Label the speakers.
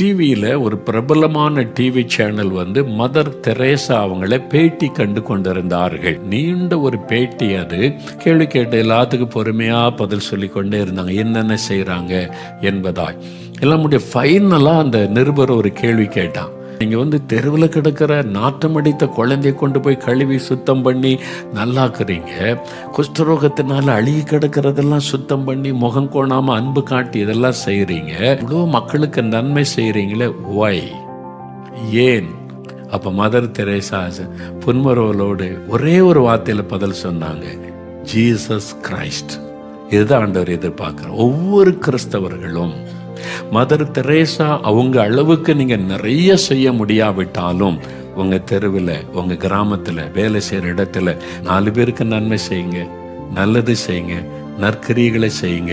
Speaker 1: டிவியில் ஒரு பிரபலமான டிவி சேனல் வந்து மதர் தெரேசா அவங்கள பேட்டி கண்டு கொண்டிருந்தார்கள். நீண்ட ஒரு பேட்டி அது. கேள்வி கேட்டு எல்லாத்துக்கும் பொறுமையாக பதில் சொல்லி கொண்டே இருந்தாங்க. என்னென்ன செய்கிறாங்க என்பதாய். எல்லாம் முடிய ஃபைனலாக அந்த நிருபர் ஒரு கேள்வி கேட்டான். நீங்க வந்து தெருவில் கிடக்கிற நாற்றம் அடித்த குழந்தைய கொண்டு போய் கழுவி சுத்தம் பண்ணி நல்லாக்குறீங்க. குஷ்டரோகத்தினால அழுகி கிடக்கிறதெல்லாம் சுத்தம் பண்ணி முகம் கோணாம அன்பு காட்டி இதெல்லாம் செய்கிறீங்க இவ்வளோ மக்களுக்கு நன்மை செய்கிறீங்களே ஒய் ஏன்? அப்ப மதர் தெரேசா புன்மரவலோடு ஒரே ஒரு வார்த்தையில பதில் சொன்னாங்க. Jesus Christ. இதுதான் ஆண்டவர் எதிர்பார்க்கிறார். ஒவ்வொரு கிறிஸ்தவர்களும் மதர் தெரேசா அவங்க அளவுக்கு நீங்க நிறைய செய்ய முடியாவிட்டாலும் உங்க தெருவில் உங்க கிராமத்துல வேலை செய்யற இடத்துல நாலு பேருக்கு நன்மை செய்யுங்க நல்லது செய்யுங்க நற்கிரியைகளை செய்யுங்க.